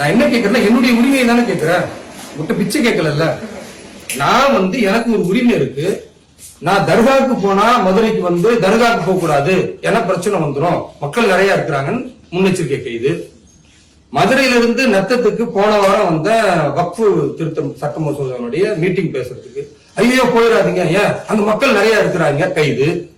நான் என்ன கேட்கறேன்னா என்னுடைய உரிமையை தானே கேட்கிறேன் விட்டு பிச்சை கேட்கல நான் வந்து எனக்கு ஒரு உரிமை இருக்கு. நான் தர்காவுக்கு போனா மதுரைக்கு வந்து தர்காவுக்கு போக கூடாது ஏன்னா பிரச்சனை வந்துடும் மக்கள் நிறைய இருக்கிறாங்கன்னு முன்னெச்சரிக்கை கைது மதுரையில இருந்து நத்தத்துக்கு போன வாரம் வந்த வக்ஃபு திருத்தம் சட்ட மசோதாவுடைய மீட்டிங் பேசுறதுக்கு. ஐயோ போயிடாதீங்க ஏன்? அங்க மக்கள் நிறைய இருக்கிறாங்க கைது.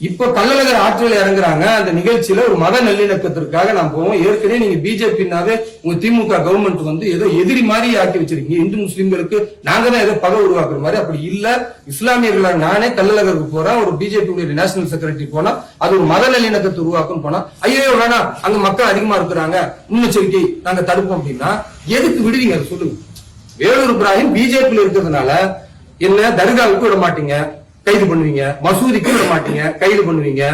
இப்ப கள்ளழகர் ஆற்றில் இறங்குறாங்க. அந்த நிகழ்ச்சியில ஒரு மத நல்லிணக்கத்திற்காக நான் போவோம். ஏற்கனவே நீங்க பிஜேபினாவே உங்க திமுக கவர்மெண்ட் வந்து ஏதோ எதிரி மாதிரி ஆக்கி வச்சிருக்கீங்க. இந்து முஸ்லிம்களுக்கு நாங்க தான் ஏதோ பகை உருவாக்குற மாதிரி அப்படி இல்ல. இஸ்லாமியர்களாக நானே கள்ளழகருக்கு போறேன் ஒரு பிஜேபி நேஷனல் செக்ரட்டரி போனா அது ஒரு மத நல்லிணக்கத்தை உருவாக்கும் போனா ஐயோ வேணா அங்க மக்கள் அதிகமா இருக்கிறாங்க. முன்னெச்சரிக்கை நாங்க தடுப்போம் அப்படின்னா எதுக்கு விடுவீங்க அதை சொல்லுங்க. வேலூர் இப்ராஹிம் பிஜேபியில் இருக்கிறதுனால என்ன தர்காவுக்கு விட மாட்டீங்க. கைது பண்ணுவீங்க. மசூதிக்கு விட மாட்டீங்க. கைது பண்ணுவீங்க.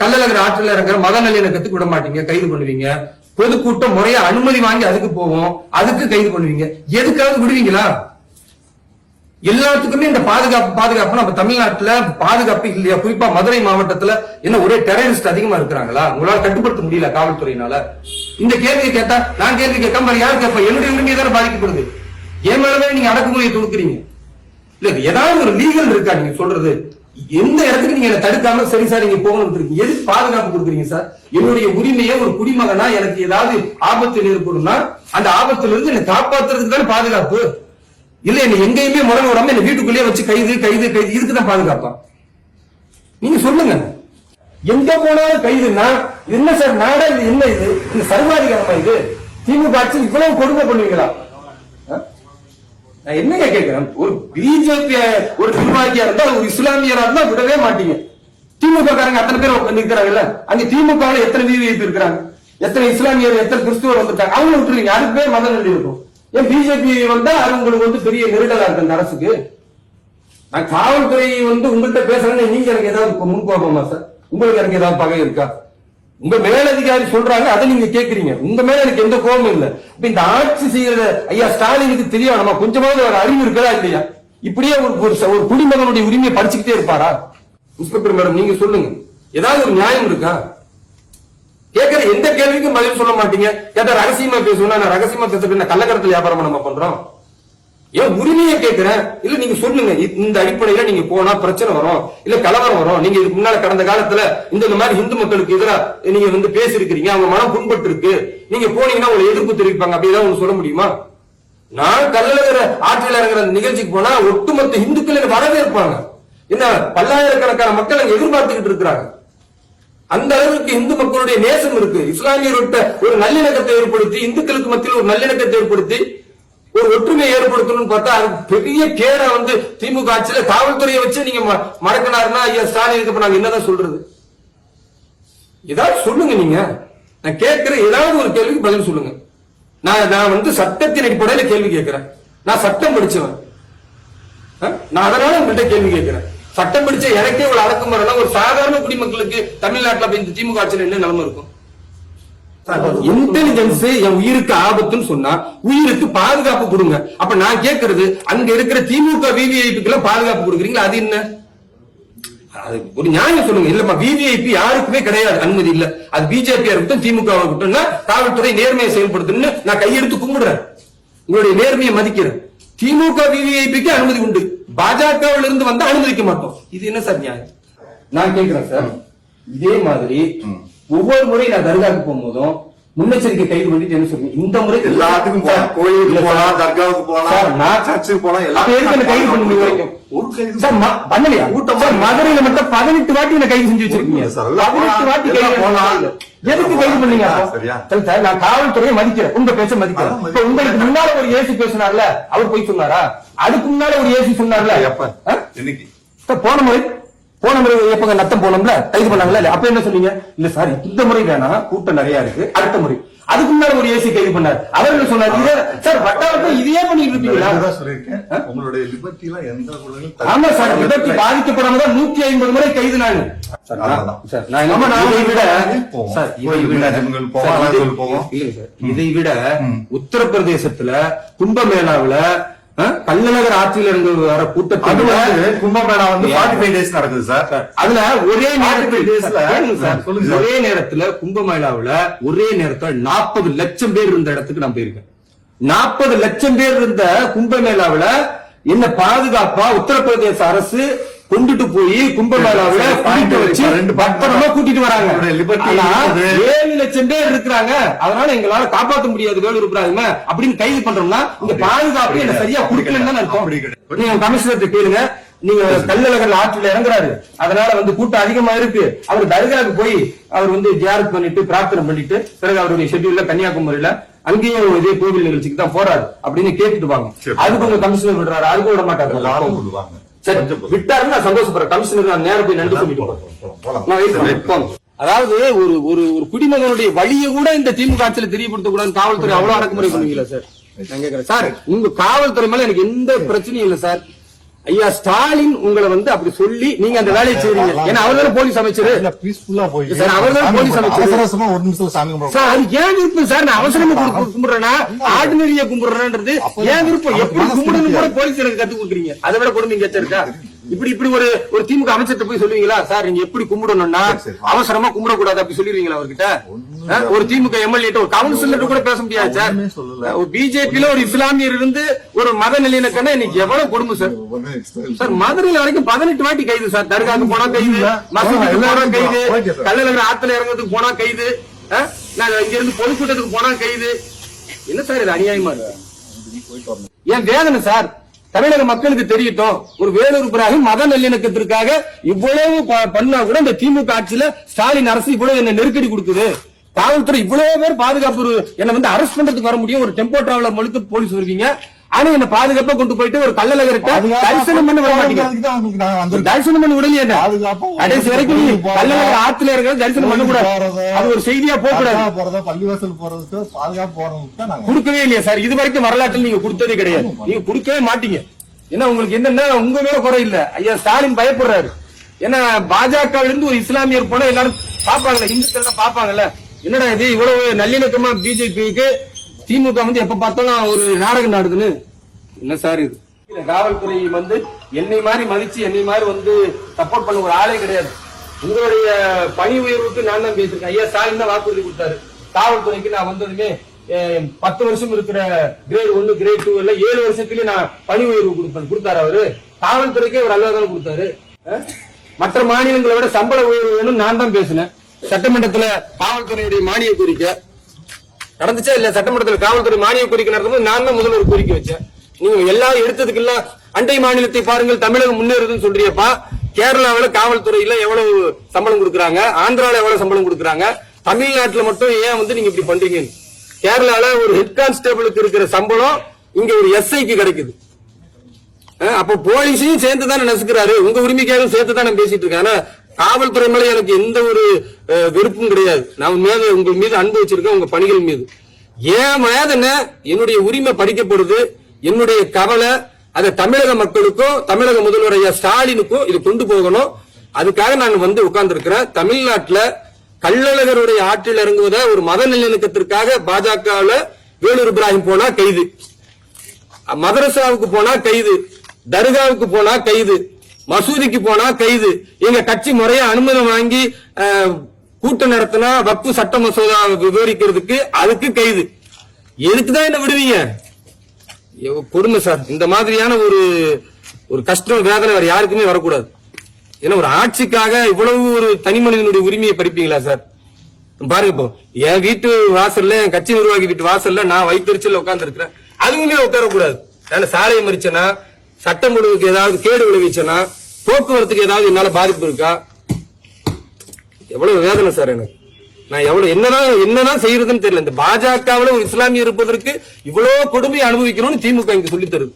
கள்ளழகர் ஆற்றில் இறங்குற மத நல்லிணக்கத்துக்கு விட மாட்டீங்க. கைது பண்ணுவீங்க. பொதுக்கூட்டம் முறையா அனுமதி வாங்கி அதுக்கு போவோம். அதுக்கு கைது பண்ணுவீங்க. எதுக்காவது விடுவீங்களா? எல்லாத்துக்குமே இந்த பாதுகாப்பு பாதுகாப்பு நம்ம தமிழ்நாட்டுல பாதுகாப்பு இல்லையா? குறிப்பா மதுரை மாவட்டத்துல என்ன ஒரே டெரரிஸ்ட் அதிகமா இருக்கிறாங்களா? உங்களால கட்டுப்படுத்த முடியல காவல்துறையினால. இந்த கேள்வியை கேட்டா நான் கேள்வி கேட்காம யாரு யார் கேட்பா? என்னுடைய உரிமை தானே பாதிக்கப்படுது. என் மேலவே நீங்க அடக்குமுறையை துணுக்குறீங்க இல்ல ஏதாவது ஒரு லீகல் இருக்கா நீங்க சொல்றது? எந்த இடத்துக்கு நீங்க என்ன தடுக்காம சரி சார் நீங்க போகணும் இருக்கீங்க எதுக்கு பாதுகாப்பு கொடுக்குறீங்க சார்? என்னுடைய உரிமையை ஒரு குடிமகனா எனக்கு ஏதாவது ஆபத்து ஏற்படும்னா அந்த ஆபத்துல இருந்து என்னை காப்பாத்துறதுக்கு தானே பாதுகாப்பு? இல்ல என்ன எங்கேயுமே முறை விடாம என்ன வீட்டுக்குள்ளேயே வச்சு கைது கைது கைது இதுக்கு தான் பாதுகாப்பா? நீங்க சொல்லுங்க. எங்க போனாலும் கைதுன்னா என்ன சார் நாடா இது என்ன இது? இந்த சர்வாதிகாரமா இது? திமுக ஆட்சி இவ்வளவு கொடுமை பண்ணுவீங்களா? நான் என்னங்க கேட்கிறேன் ஒரு பிஜேபி ஒரு நிர்வாகியா இருந்தா ஒரு இஸ்லாமியரா இருந்தா விடவே மாட்டீங்க. திமுக காரங்க அத்தனை பேர் நிற்கிறாங்கல்ல அங்க திமுக எத்தனை விவிஐபி இருக்கிறாங்க? எத்தனை இஸ்லாமியர் எத்தனை கிறிஸ்துவர் வந்துட்டாங்க அவங்க விட்டுருங்க. அதுக்கு பேர் மத நல்லி இருக்கும்? ஏன் பிஜேபி வந்தா அது உங்களுக்கு வந்து பெரிய நெருடலா இருக்கு அந்த அரசுக்கு? நான் காவல்துறை வந்து உங்கள்கிட்ட பேசுறேன்னு நீங்க எனக்கு ஏதாவது முன்கோபமா சார்? உங்களுக்கு எனக்கு ஏதாவது பகை இருக்கா? உங்க மேலதிகாரி சொல்றாங்க அதை நீங்க கேக்குறீங்க. உங்க மேல எனக்கு எந்த கோபமும் இல்ல. இப்ப இந்த ஆட்சி செய்யறது ஐயா ஸ்டாலினுக்கு தெரியும். நம்ம கொஞ்சமாவது ஒரு அறிவு இருக்கா இல்லையா? இப்படியே ஒரு ஒரு ச- ஒரு குடிமகனுடைய உரிமையை படிச்சுக்கிட்டே இருப்பாரா? இன்ஸ்பெக்டர் மேடம் நீங்க சொல்லுங்க. ஏதாவது ஒரு நியாயம் இருக்கா? கேட்கிற எந்த கேள்விக்கும் பதில் சொல்ல மாட்டீங்க. கேட்டா ரகசியமா பேசுவோம் நான் ரகசியமா பேசுறது கள்ளக்கரத்தில் வியாபாரம் நம்ம பண்றோம்? ஏன் உரிமையை கேட்கிறேன் இல்ல நீங்க சொல்லுங்க. இந்த அடிப்படையில நீங்க போனா பிரச்சனை வரும். இல்ல கலவரம் வரும். நீங்க இதுக்கு முன்னால கடந்த காலத்துல இந்த மாதிரி இந்து மக்களுக்கு எதிரா நீங்க வந்து பேசிருக்கிறீங்க அவங்க மனம் புண்பட்டு இருக்கு நீங்க போனீங்கன்னா உங்களை எதிர்ப்பு தெரிவிப்பாங்க. அப்படி ஏதாவது ஒண்ணு சொல்ல முடியுமா? நான் கல்லழகர ஆற்றில் இறங்குற நிகழ்ச்சிக்கு போனா ஒட்டுமொத்த இந்துக்கள் வரவேற்பாங்க. என்ன பல்லாயிரக்கணக்கான மக்கள் அங்க எதிர்பார்த்துக்கிட்டு இருக்கிறாங்க. அந்த அளவுக்கு இந்து மக்களுடைய நேசம் இருக்கு. இஸ்லாமியர்கிட்ட ஒரு நல்லிணக்கத்தை ஏற்படுத்தி இந்துக்களுக்கு மத்தியில் ஒரு நல்லிணக்கத்தை ஏற்படுத்தி ஒரு ஒற்றுமையை ஏற்படுத்தணும்னு பார்த்தா அது பெரிய கேரை வந்து திமுக ஆட்சியில காவல்துறையை வச்சு நீங்க ம- மறக்கினாருன்னா ஐயா ஸ்டாலினுக்கு இப்ப நாங்க என்னதான் சொல்றது? ஏதாவது சொல்லுங்க நீங்க. நான் கேட்கிற ஏதாவது ஒரு கேள்விக்கு பதில் சொல்லுங்க. நான் நான் வந்து சட்டத்தின் அடிப்படையில கேள்வி கேட்கிறேன். நான் சட்டம் படிச்சவன். நான் அதனால உங்கள்கிட்ட கேள்வி கேட்கிறேன். சட்டம் படிச்ச எனக்கே ஒரு அடக்குமுறைனா ஒரு சாதாரண குடிமக்களுக்கு தமிழ்நாட்டில் இந்த திமுக ஆட்சியில் என்ன நிலைமை இருக்கும்? இன்டெலிஜென்ஸ் என் உயிருக்கு ஆபத்துன்னு சொன்னா உயிருக்கு பாதுகாப்பு கொடுங்க. அப்ப நான் கேட்கறது அங்க இருக்கிற திமுக விவிஐபிக்கு எல்லாம் பாதுகாப்பு கொடுக்குறீங்களா? அது என்ன? அது ஒரு நியாயம் சொல்லுங்க. இல்லம்மா விவிஐபி யாருக்குமே கிடையாது. அனுமதி இல்ல. அது பிஜேபி இருக்கட்டும் திமுக இருக்கட்டும் காவல்துறை நேர்மையை செயல்படுத்தணும்னு நான் கையெடுத்து கும்பிடுறேன். உங்களுடைய நேர்மையை மதிக்கிறேன். திமுக விவிஐபிக்கு அனுமதி உண்டு. பாஜகவில் இருந்து வந்தா அனுமதிக்க மாட்டோம். இது என்ன சார் நியாயம்? நான் கேட்கிறேன் சார். இதே மாதிரி ஒவ்வொரு முறை நான் தர்காவுக்கு போகும்போதும் முன்னெச்சரிக்கை கைது பண்ணிட்டு என்ன சொல்றீங்க இந்த முறை எல்லாத்துக்கும் போலாம். கோயிலுக்கு. போலாம் தர்காவுக்கு போலாம் நான் சர்ச்சுக்கு போலாம் எதுக்கு என்ன கைது பண்ண முடியும் ஒரு கைது சார் ம- பண்ணலையா? கூட்டம் சார் மதுரையில மட்டும் பதினெட்டு வாட்டி என்ன கைது செஞ்சு வச்சிருக்கீங்க? சார், பதினெட்டு வாட்டி கைது போலாம். எதுக்கு கைது பண்ணீங்க? சரியா? சரி நான் காவல்துறையை மதிக்கிறேன் உங்க பேச்ச மதிக்கிறேன் இப்ப உங்களுக்கு முன்னால ஒரு ஏசி பேசினார்ல அவர் போய் சொன்னாரா? அதுக்கு முன்னால ஒரு ஏசி சொன்னார்ல? எப்ப? இன்னைக்கு போன முறை போன முறை எப்பங்க நத்தம் போனோம்ல கைது பண்ணாங்களா இல்ல அப்ப என்ன சொன்னீங்க? இல்ல சார் இந்த முறை வேணாம் கூட்டம் நிறைய இருக்கு அடுத்த முறை. அதுக்கு முன்னால ஒரு ஏசி கைது பண்ணார். அவர் என்ன சொன்னார் சார் வட்டாரத்தை இதையே பண்ணிட்டு இருப்பீங்களா சொல்லியிருக்கேன். உங்களுடைய லிபர்ட்டி எல்லாம் எந்த ஆமா சார் விபத்து பாதிக்கப்படாம தான் நூத்தி ஐம்பது முறை கைது நானு. இதை விட உத்தரப்பிரதேசத்துல கும்பமேளாவுல ஆ, கள்ளழகர் ஆற்றில் இருந்து வர கூட்டத்தில் கும்பமேளா வந்து 45 டேஸ் நடக்குது சார். அதுல ஒரே நேரத்தில். ஒரே நேரத்துல கும்பமேளாவுல ஒரே நேரத்துல நாற்பது லட்சம் பேர் இருந்த இடத்துக்கு நான் போயிருக்கேன். நாற்பது லட்சம் பேர் இருந்த கும்பமேளாவுல என்ன பாதுகாப்பா உத்தரப்பிரதேச அரசு கொண்டுட்டு போய் கும்பமேளாவுல point வச்சு பத்திரமா கூட்டிட்டு வராங்க. ஏழு லட்சம் பேர் இருக்கிறாங்க. அதனால எங்களால காப்பாற்ற முடியாது வேலூர் இப்ராஹிம அப்படின்னு கைது பண்றோம்னா இந்த பாதுகாப்பு என்ன சரியா கொடுக்கலன்னு தான் அர்த்தம். நீங்க கமிஷனர் கேளுங்க. நீங்க கல்லழகர் ஆற்றுல இறங்குறாரு. அதனால வந்து கூட்டம் அதிகமா இருக்கு. அவர் தர்காவுக்கு போய் அவர் வந்து ஜியாரத் பண்ணிட்டு பிரார்த்தனை பண்ணிட்டு பிறகு அவருடைய ஷெட்யூல்ல கன்னியாகுமரியில அங்கேயும் இதே கோவில் நிகழ்ச்சிக்கு தான் போறாரு அப்படின்னு கேட்டுட்டு வாங்க. அதுக்கு உங்க கமிஷனர் விடுறாரு. அதுக்கு விட மாட்டாரு. சரி. விட்டாருன்னு நான் சந்தோஷப்படுறேன். கமிஷனர் நான் நேரம் போய் நன்றி சொல்லிட்டு. அதாவது ஒரு ஒரு ஒரு குடிமகனுடைய வழியை கூட இந்த திமுக ஆட்சியில தெரியப்படுத்த கூடாது காவல்துறை அவ்வளவு அடக்குமுறை பண்ணுவீங்களா சார்? நான் கேக்குறேன். சார் உங்க காவல்துறை மேல எனக்கு எந்த பிரச்சனையும் இல்ல சார். ஐயா ஸ்டாலின் உங்களை வந்து அப்படி சொல்லி நீங்க அந்த வேலையை செய்றீங்க. ஏன்னா அவர் தானே போலீஸ் அமைச்சர்? peaceful-ஆ போய் சார், அவர்தான் சாமி போலீஸ். அமைச்சர். அவசர அவசரமா ஒரு நிமிஷத்துல சாமி சார் அது ஏன் விருப்பம்? சார் நான் அவசரமா கு- கும்பிடுறேனா ஆர்டினரியா கும்பிடுறேன்றது ஏன் விருப்பம்? எப்படி கும்பிடணும் கூட போலீஸ் எனக்கு கத்து கொடுக்குறீங்க. அதை விட கொடுமை இருக்கா? இப்படி இப்படி ஒரு ஒரு திமுக அமைச்சர்கிட்ட போய் சொல்லுவீங்களா சார் நீங்க எப்படி கும்பிடணும்னா சரி, சரி. அவசரமா கும்பிடக்கூடாது அப்படி சொல்லிடுவீங்களா அவர்கிட்ட ஒரு திமுக எம்எல்ஏ ஒரு கவுன்சிலர் கூட பேச முடியாது சார். ஒரு பிஜேபியில ஒரு இஸ்லாமியர் இருந்து ஒரு மத நிலையினக்கன்னா இன்னைக்கு எவ்வளவு கொடுமை சார். சார் மதுரையில வரைக்கும் பதினெட்டு வாட்டி கைது சார் தர்காக்கு போனா கைது. மசூதிக்கு போனா கைது. கல்லழகர் ஆத்துல இறங்குறதுக்கு போனா கைது? நான் இங்க இருந்து பொதுக்கூட்டத்துக்கு போனா கைது என்ன சார் இது அநியாயமா இருக்கு ஏன் வேதனை சார் தமிழக மக்களுக்கு தெரியட்டும் ஒரு வேலூர் இப்ராஹிம் மத நல்லிணக்கத்திற்காக இவ்வளவு பண்ணா கூட இந்த திமுக ஆட்சியில ஸ்டாலின் அரசு இவ்வளவு என்ன நெருக்கடி கொடுக்குது. காவல்துறை இவ்வளவு பேர் பாதுகாப்பு என்ன வந்து அரெஸ்ட் பண்றதுக்கு வர முடியும். ஒரு டெம்போ டிராவலர் மொழித்து போலீஸ் வருவீங்க ஆனா என்ன பாதுகாப்பா கொண்டு போயிட்டு ஒரு கல்லழகர்கிட்ட பாதுகாப்பா தரிசனம் பண்ண வர மாட்டீங்க. தரிசனம் பண்ண விடலையே கடைசி வரைக்கும் நீ போறது, கல்லழகர் ஆத்துல இருக்கிற தரிசனம் பண்ண கூடாது. அது ஒரு செய்தியா போக கூடாது. பள்ளிவாசல் போறதுக்கு பாதுகாப்பு போறதுக்கு கொடுக்கவே இல்லையா சார். இது வரைக்கும் வரலாற்றில் நீங்க கொடுத்ததே கிடையாது. நீங்க கொடுக்கவே மாட்டீங்க. ஏன்னா உங்களுக்கு என்னன்னா உங்க மேல குறை இல்ல. ஐயா ஸ்டாலின் பயப்படுறாரு. ஏன்னா பாஜக இருந்து ஒரு இஸ்லாமியர் போனா எல்லாரும் பாப்பாங்கல்ல இந்துக்கள் பாப்பாங்கல்ல. என்னடா இது? இவ்வளவு நல்லிணக்கமா பிஜேபிக்கு திமுக வந்து எப்ப பார்த்தாலும் ஒரு நாடகம் நாடுதுன்னு. என்ன சார் இது? காவல்துறை வந்து என்னை மாதிரி மதிச்சு என்னை மாதிரி வந்து சப்போர்ட் பண்ண ஒரு ஆளே கிடையாது. உங்களுடைய பணி உயர்வுக்கு நான் தான் பேசியிருக்கேன். ஐயா ஸ்டாலின் தான் வாக்குறுதி கொடுத்தாரு. காவல்துறைக்கு நான் வந்ததுமே பத்து வருஷம் இருக்கிற கிரேட் ஒன்னு கிரேட் டூ இல்ல ஏழு வருஷத்துலயே நான் பணி உயர்வு கொடுப்பேன் கொடுத்தாரு அவரு. காவல்துறைக்கே ஒரு அல்லா கொடுத்தாரு. மற்ற மாநிலங்களை விட சம்பள உயர்வு வேணும் நான் தான் பேசினேன். சட்டமன்றத்துல காவல்துறையுடைய மானிய கோரிக்கை நடந்துச்சா இல்ல சட்டமன்றத்தில் காவல்துறை மானிய கோரிக்கை நடத்தும்போது நான் தான் முதல்வர் ஒரு கோரிக்கை வச்சேன். நீங்க எல்லாரும் எடுத்ததுக்கு எல்லாம் அண்டை மாநிலத்தை பாருங்கள் தமிழகம் முன்னேறுதுன்னு சொல்றியப்பா. கேரளாவில காவல்துறையில எவ்வளவு சம்பளம் கொடுக்குறாங்க? ஆந்திரால எவ்வளவு சம்பளம் கொடுக்குறாங்க? தமிழ்நாட்டுல மட்டும் ஏன் வந்து நீங்க இப்படி பண்றீங்க? கேரளால ஒரு ஹெட் கான்ஸ்டேபிளுக்கு இருக்கிற சம்பளம் இங்க ஒரு எஸ்ஐக்கு கிடைக்குது. அப்ப போலீஸையும் சேர்த்து தானே நசுக்கிறாரு. உங்க உரிமைக்காக சேர்த்து தானே பேசிட்டு இருக்கேன். காவல்துறை மேல எனக்கு எந்த ஒரு வெறுப்பும் கிடையாது. நான் உங்க உங்கள் உங்க மீது அன்பு வச்சிருக்கேன் உங்க பணிகள் மீது. ஏன் வேதனை என்னுடைய உரிமை படிக்கப்படுது என்னுடைய கவலை அதை தமிழக மக்களுக்கும் தமிழக முதல்வர் ஐயா ஸ்டாலினுக்கும் இது கொண்டு போகணும். அதுக்காக நான் வந்து உட்கார்ந்து தமிழ்நாட்டில் தமிழ்நாட்டுல கள்ளழகருடைய ஆற்றில் இறங்குவத ஒரு மத நல்லிணக்கத்திற்காக பாஜகவில் வேலூர் இப்ராஹிம் போனா கைது. மதரசாவுக்கு போனா கைது. தர்காவுக்கு போனா கைது. மசூதிக்கு போனா கைது. எங்க கட்சி முறையா அனுமதி வாங்கி கூட்டம் நடத்தினா வக்பு சட்ட மசோதா விவரிக்கிறதுக்கு அதுக்கு கைது. எதுக்குதான் என்ன விடுவீங்க? கொடுமை சார். இந்த மாதிரியான ஒரு ஒரு கஷ்டம் வேதனை வேற யாருக்குமே வரக்கூடாது. ஏன்னா ஒரு ஆட்சிக்காக இவ்வளவு ஒரு தனி மனிதனுடைய உரிமையை பறிப்பீங்களா சார்? பாருங்க இப்போ என் வீட்டு வாசல்ல என் கட்சி நிர்வாகி வீட்டு வாசல்ல நான் வைத்தறிச்சல் உட்கார்ந்து இருக்கிறேன் அதுவுமே உட்காரக்கூடாது. நான் சாலையை மறிச்சேன்னா சட்டம் ஒழுங்குக்கு ஏதாவது கேடு விளைவிச்சனா போக்குவரத்துக்கு ஏதாவது என்னால பாதிப்பு இருக்கா? எவ்வளவு வேதனை சார் எனக்கு. நான் எவ்வளவு என்னதான் என்னதான் செய்யறதுன்னு தெரியல. இந்த பாஜகவுல ஒரு இஸ்லாமிய இருப்பதற்கு இவ்வளவு கொடுமையை அனுபவிக்கணும்னு திமுக இங்க சொல்லித் தருது